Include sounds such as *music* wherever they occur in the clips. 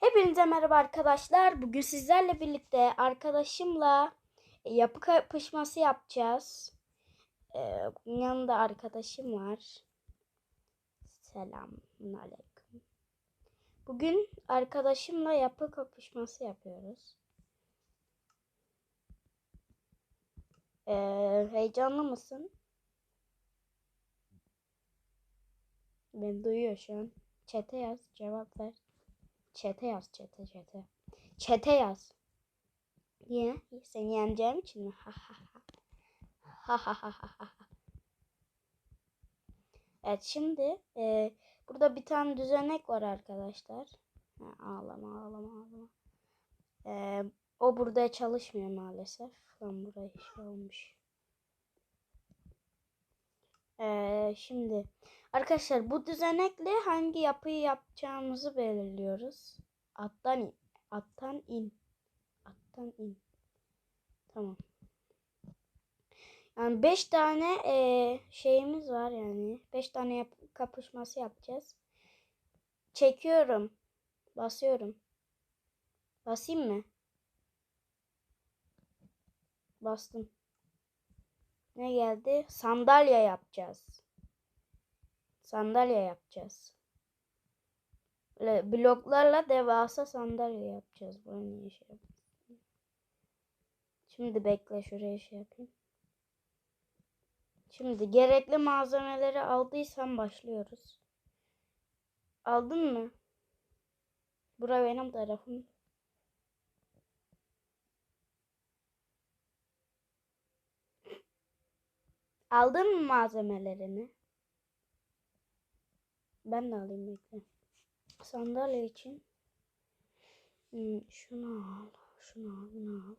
Hepinize merhaba arkadaşlar. Bugün sizlerle birlikte arkadaşımla yapı kapışması yapacağız. Ee, yanında arkadaşım var. Selamun aleyküm. Bugün arkadaşımla yapı kapışması yapıyoruz. Ee, heyecanlı mısın? Ben duyuyor şu an. Çete yaz, cevap ver. Çete yaz, çete, çete. Çete yaz. Niye? Seni yeneceğim için mi? Ha ha ha. Ha ha ha ha ha. Evet şimdi e, burada bir tane düzenek var arkadaşlar. Ha, ağlama ağlama ağlama. E, o burada çalışmıyor maalesef. Lan buraya şey olmuş. E, şimdi Arkadaşlar bu düzenekle hangi yapıyı yapacağımızı belirliyoruz. Attan in. Attan in. Attan in. Tamam. Yani 5 tane e, şeyimiz var yani. 5 tane yap kapışması yapacağız. Çekiyorum. Basıyorum. Basayım mı? Bastım. Ne geldi? Sandalye yapacağız sandalye yapacağız. Böyle bloklarla devasa sandalye yapacağız. Bunu niye şey yapayım? Şimdi bekle şuraya şey yapayım. Şimdi gerekli malzemeleri aldıysan başlıyoruz. Aldın mı? Bura benim tarafım. Aldın mı malzemelerini? Ben de alayım bekle. Sandalye için hmm, şunu al, şunu al, bunu al.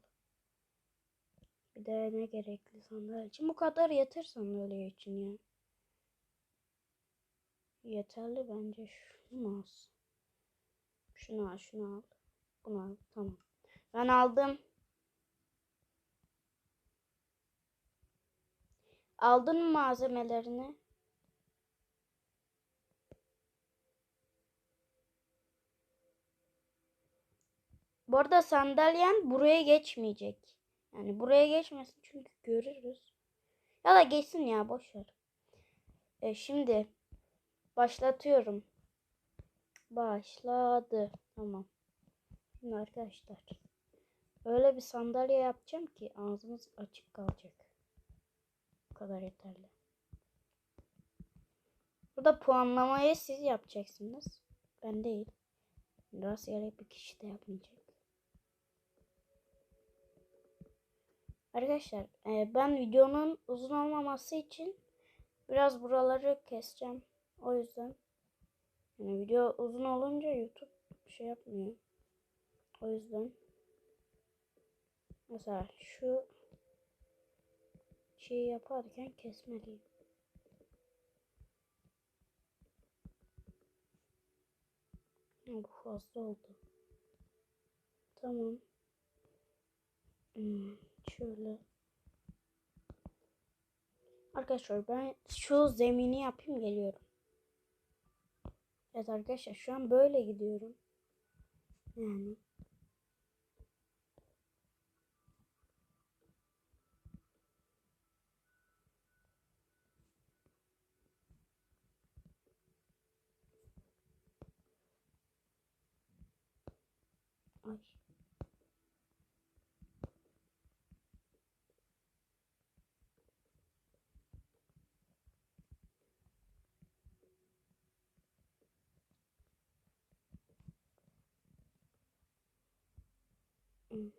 Bir de ne gerekli sandalye için? Bu kadar yeter sandalye için ya. Yeterli bence şunu olsun. Şunu al, şunu al. Bunu al. Tamam. Ben aldım. Aldın mı malzemelerini? Bu arada sandalyen buraya geçmeyecek. Yani buraya geçmesin çünkü görürüz. Ya da geçsin ya boş ver. E, şimdi başlatıyorum. Başladı. Tamam. Şimdi arkadaşlar öyle bir sandalye yapacağım ki ağzımız açık kalacak. Bu kadar yeterli. Burada puanlamayı siz yapacaksınız. Ben değil. Rastgele bir kişi de yapmayacak. Arkadaşlar e, ben videonun uzun olmaması için biraz buraları keseceğim. O yüzden yani video uzun olunca YouTube şey yapmıyor. O yüzden mesela şu şeyi yaparken kesmeliyim. Bu fazla oldu. Tamam. Hmm. Şöyle. Arkadaşlar ben şu zemini yapayım geliyorum. Evet arkadaşlar şu an böyle gidiyorum. Yani. Ay. Şimdi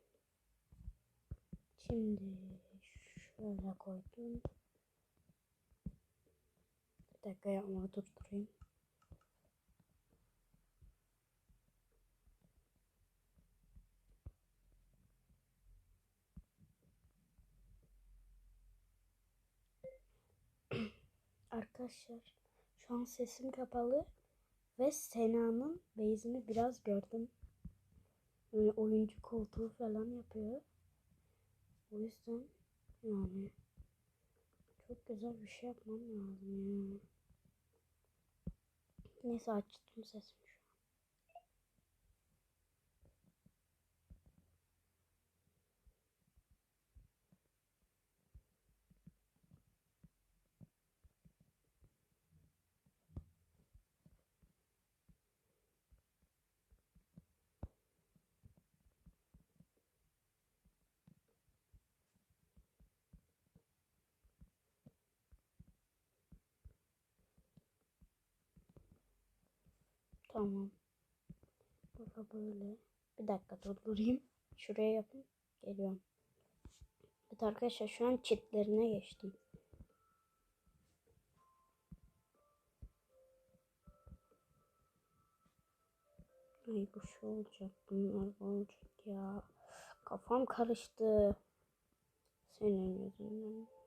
şöyle koydum. Bir dakika yapma durdurayım. *clears throat* Arkadaşlar şu an sesim kapalı ve Sena'nın beyzini biraz gördüm. Yani oyuncu koltuğu falan yapıyor. O yüzden yani çok güzel bir şey yapmam lazım ya. Neyse açtım sesimi Tamam. Burada böyle. Bir dakika durdurayım. Şuraya yapayım. Geliyorum. Evet arkadaşlar şu an çitlerine geçtim. Ay bu şu olacak. Bunlar olacak ya. Kafam karıştı. Senin yüzünden.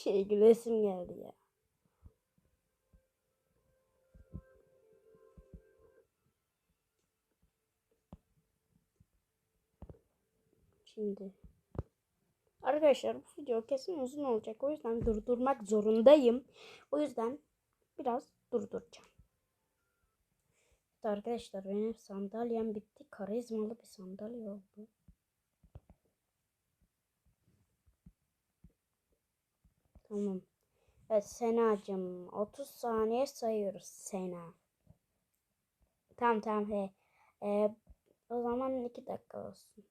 Şey gülesim geldi ya. Şimdi. Arkadaşlar bu video kesin uzun olacak. O yüzden durdurmak zorundayım. O yüzden biraz durduracağım. Evet arkadaşlar benim sandalyem bitti. Karizmalı bir sandalye oldu. Tamam. Evet Sena'cığım 30 saniye sayıyoruz Sena. Tamam tamam he. Ee, o zaman 2 dakika olsun.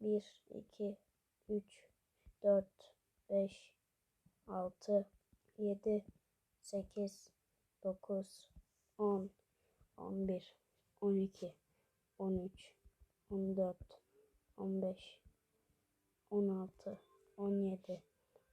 1, 2, 3, 4, 5, 6, 7, 8, 9, 10, 11, 12, 13, 14, 15, 16, 17,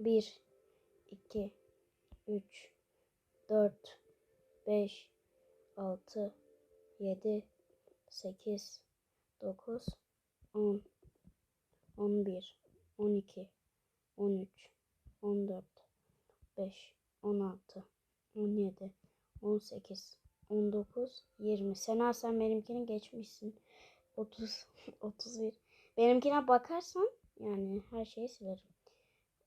1, 2, 3, 4, 5, 6, 7, 8, 9, 10, 11, 12, 13, 14, 5, 16, 17, 18, 19, 20. Sena sen benimkini geçmişsin. 30, 31. *laughs* Benimkine bakarsan yani her şeyi silerim.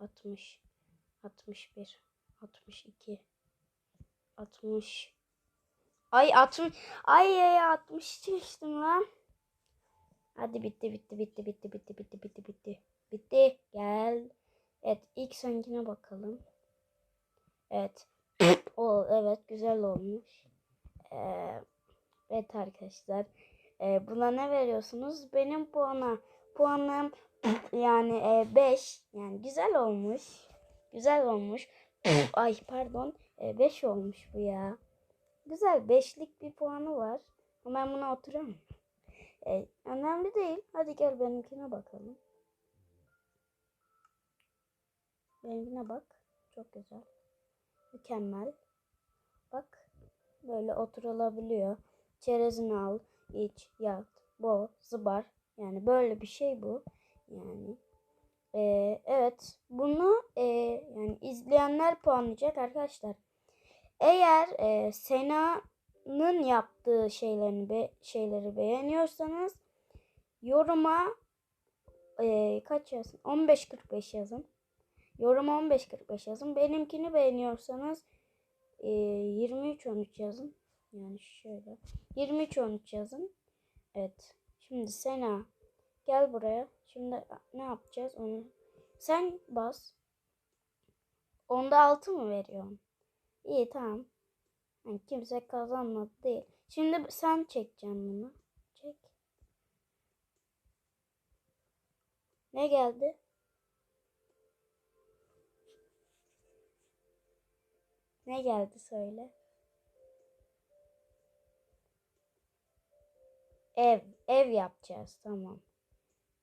60, 61, 62, 60. Ay 60. Ay ay 60 çıkmıştım lan. Hadi bitti bitti bitti bitti bitti bitti bitti bitti. Bitti. Gel. Evet ilk seninkine bakalım. Evet. *coughs* O evet güzel olmuş. Ee, evet arkadaşlar. Ee, buna ne veriyorsunuz? Benim puana puanım *clears throat* yani 5 yani güzel olmuş. Güzel olmuş. *clears throat* Ay pardon 5 olmuş bu ya. Güzel beşlik bir puanı var. Ama ben buna oturamam. E, önemli değil. Hadi gel benimkine bakalım. Benimkine bak. Çok güzel. Mükemmel. Bak. Böyle oturulabiliyor. Çerezini al. iç, yat, bo, zıbar. Yani böyle bir şey bu. Yani. Ee, evet. Bunu e, yani izleyenler puanlayacak arkadaşlar. Eğer e, Sena'nın yaptığı şeylerini be, şeyleri beğeniyorsanız yoruma e, kaç yazın? 15.45 yazın. Yoruma 15.45 yazın. Benimkini beğeniyorsanız e, 23.13 yazın. Yani şöyle. 23.13 yazın. Evet. Şimdi Sena gel buraya. Şimdi ne yapacağız onu? Sen bas. Onda 6 mı veriyorsun? İyi tamam. Yani kimse kazanmadı değil. Şimdi sen çekeceksin bunu. Çek. Ne geldi? Ne geldi söyle. Ev, ev yapacağız. Tamam.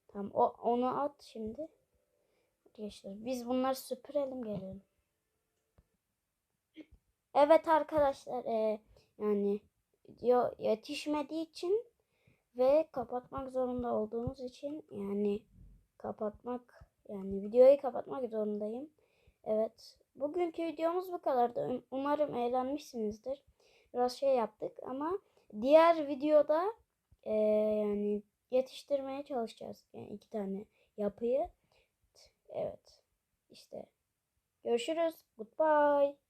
Tamam. O onu at şimdi. Arkadaşlar biz bunları süpürelim gelelim. Evet arkadaşlar e, yani video yetişmediği için ve kapatmak zorunda olduğumuz için yani kapatmak yani videoyu kapatmak zorundayım. Evet. Bugünkü videomuz bu kadardı. Um- Umarım eğlenmişsinizdir. Biraz şey yaptık ama diğer videoda e, yani yetiştirmeye çalışacağız. Yani iki tane yapıyı. Evet. İşte. Görüşürüz. Goodbye.